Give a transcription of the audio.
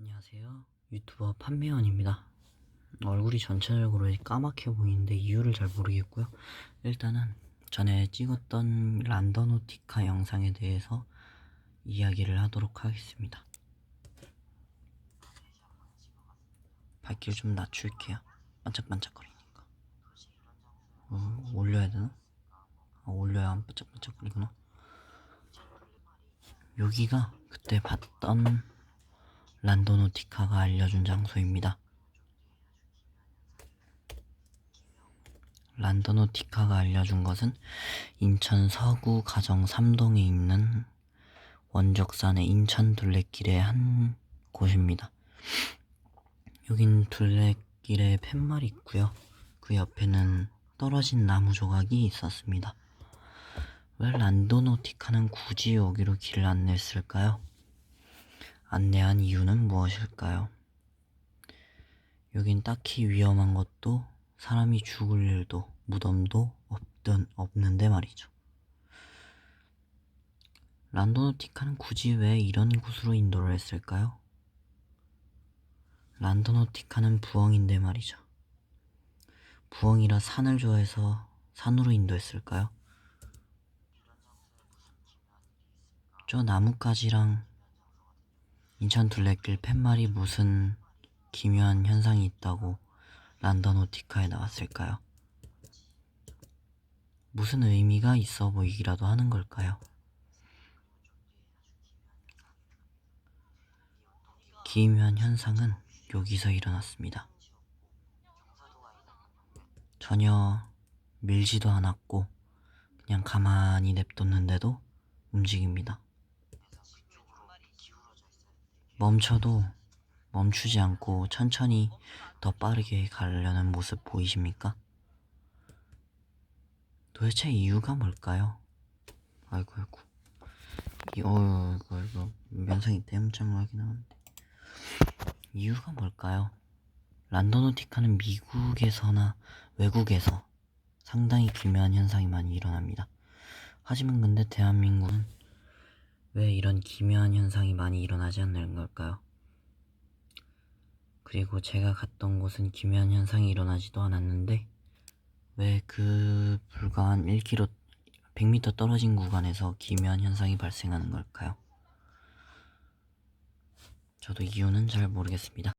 안녕하세요. 유튜버 판매원입니다. 얼굴이 전체적으로 까맣게 보이는데 이유를 잘 모르겠고요. 일단은 전에 찍었던 란더노티카 영상에 대해서 이야기를 하도록 하겠습니다. 밝기를 좀 낮출게요. 반짝반짝거리니까. 어, 올려야 되나? 아, 올려야 안 반짝반짝거리구나. 여기가 그때 봤던 란도노티카가 알려준 장소입니다. 란도노티카가 알려준 것은 인천 서구 가정 3동에 있는 원적산의 인천 둘레길의 한 곳입니다. 여긴 둘레길에 팻말이 있고요. 그 옆에는 떨어진 나무 조각이 있었습니다. 왜 란도노티카는 굳이 여기로 길을 안 냈을까요? 안내한 이유는 무엇일까요? 여긴 딱히 위험한 것도 사람이 죽을 일도 무덤도 없던 없는데 말이죠. 란도노티카는 굳이 왜 이런 곳으로 인도를 했을까요? 란도노티카는 부엉인데 말이죠. 부엉이라 산을 좋아해서 산으로 인도했을까요? 저 나뭇가지랑 인천 둘레길 팻말이 무슨 기묘한 현상이 있다고 란더노티카에 나왔을까요? 무슨 의미가 있어 보이기라도 하는 걸까요? 기묘한 현상은 여기서 일어났습니다. 전혀 밀지도 않았고 그냥 가만히 냅뒀는데도 움직입니다. 멈춰도 멈추지 않고 천천히 더 빠르게 가려는 모습 보이십니까? 도대체 이유가 뭘까요? 아이고 아이고 이, 어 이거 이거 면상이 땜짱하게 나오는데 이유가 뭘까요? 란도노티카는 미국에서나 외국에서 상당히 기묘한 현상이 많이 일어납니다. 하지만 근데 대한민국은 왜 이런 기묘한 현상이 많이 일어나지 않는 걸까요? 그리고 제가 갔던 곳은 기묘한 현상이 일어나지도 않았는데 왜 그 불과 한 1km, 100m 떨어진 구간에서 기묘한 현상이 발생하는 걸까요? 저도 이유는 잘 모르겠습니다.